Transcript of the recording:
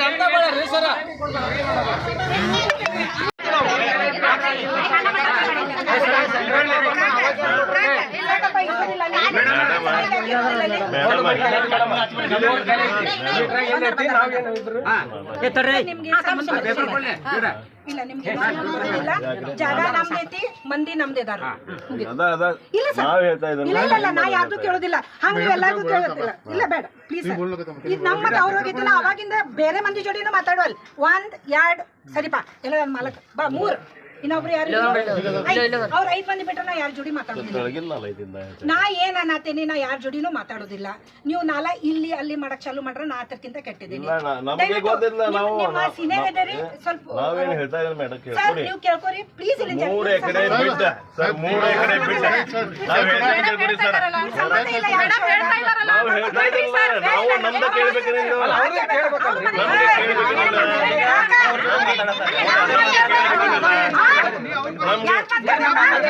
ಎಂತ ಬೇಡ ರೀ ಸರ ನಿಮ್ಗೆ ಸಂಬಂಧ ಇಲ್ಲ ಇಲ್ಲ ಜಾಗ ನಮ್ದೈತಿ ಮಂದಿ ನಮ್ದಿದಾರ ಇಲ್ಲ ಸರ್ ಇಲ್ಲ. ಇಲ್ಲ ನಾ ಯಾರ್ದು ಕೇಳೋದಿಲ್ಲ ಹಂಗ ಎಲ್ಲಾರ್ಗೂ ಕೇಳೋದಿಲ್ಲ ಇಲ್ಲ ಬೇಡ ಪ್ಲೀಸ್ ಇದು ನಮ್ಮ ಮತ್ತೆ ಅವ್ರ ಅವಾಗಿಂದ ಬೇರೆ ಮಂದಿ ಜೋಡಿನೂ ಮಾತಾಡುವಲ್ ಒಂದ್ ಎರಡ್ ಸರಿಪಾ ಎಲ್ಲ ನನ್ನ ಮಾಲಕ್ ಬಾ ಮೂರ್ ಇನ್ನೊಬ್ರು ಯಾರು ಅವ್ರ ಐದ್ ಮಂದಿ ಬಿಟ್ರೆ ನಾ ಯಾರ ಜೋಡಿ ಮಾತಾಡೋದಿಲ್ಲ ನಾ ಏನ್ ಅನ್ನತೇನಿ ನಾ ಯಾರ ಜೋಡಿನೂ ಮಾತಾಡೋದಿಲ್ಲ ನೀವು ನಾಲ ಇಲ್ಲಿ ಅಲ್ಲಿ ಮಾಡಕ್ ಚಾಲು ಮಾಡ್ರೆ ನಾ ಅದಕ್ಕಿಂತ ಕೆಟ್ಟಿದ್ದೀನಿ ನಿಮ್ಮ ಇದ್ದೀರಿ, ಸ್ವಲ್ಪ ನೀವು ಕೇಳ್ಕೊರಿ ಪ್ಲೀಸ್ ಇಲ್ಲಿ ನಾವ್ ಹೇಳ್ತಾ ಕೇಳ್ಕೊಡಿ ಸರ್ ಇಲ್ಲ ನಾವು ನಮ್ದ ಕೇಳ್ಬೇಕ್ರಿ ಕೇಳ್ಬೇಕಲ್ರಿ ನಮ್ಗೆ